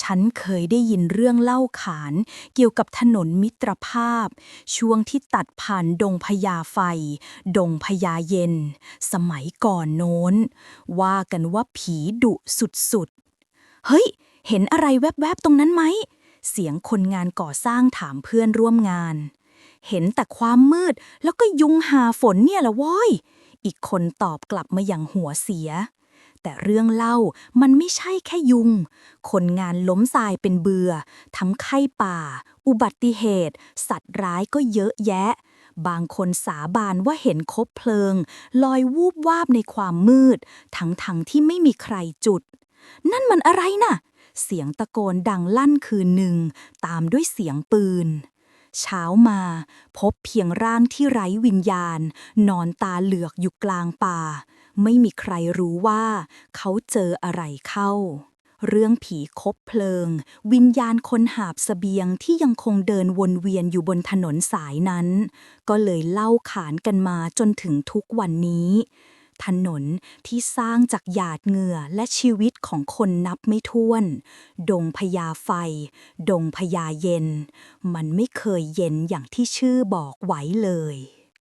ฉันเคยได้ยินเรื่องเล่าขานเกี่ยวกับถนนมิตรภาพ ช่วงที่ตัดผ่านดงพญาไฟ ดงพญาเย็น สมัยก่อนโน้น ว่ากันว่าผีดุสุดๆ เฮ้ย เห็นอะไรแวบๆ ตรงนั้นไหม เสียงคนงานก่อสร้างถามเพื่อนร่วมงาน เห็นแต่ความมืดแล้วก็ยุงหาฝนเนี่ยละว้อย อีกคนตอบกลับมาอย่างหัวเสีย แต่เรื่องเล่ามันไม่ใช่แค่ยุง คนงานล้มทรายเป็นเบือทั้งไข้ป่า อุบัติเหตุ สัตว์ร้ายก็เยอะแยะ บางคนสาบานว่าเห็นคบเพลิง ลอยวูบวาบในความมืด ทั้งทั้งๆที่ไม่มีใครจุด นั่นมันอะไรน่ะ เสียงตะโกนดังลั่นคืนหนึ่ง ตามด้วยเสียงปืนเช้ามาพบเพียงร่างที่ไร้วิญญาณ นอนตาเหลือกอยู่กลางป่า ไม่มีใครรู้ว่า เขาเจออะไรเข้า เรื่องผีคบเพลิง วิญญาณคนหาบเสบียงที่ยังคงเดินวนเวียนอยู่บนถนนสายนั้น ก็เลยเล่าขานกันมาจนถึงทุกวันนี้ ถนนที่สร้างจากหยาดเหงื่อและชีวิตของคนนับไม่ถ้วน ดงพญาไฟ ดงพญาเย็น มันไม่เคยเย็นอย่างที่ชื่อบอกไว้เลย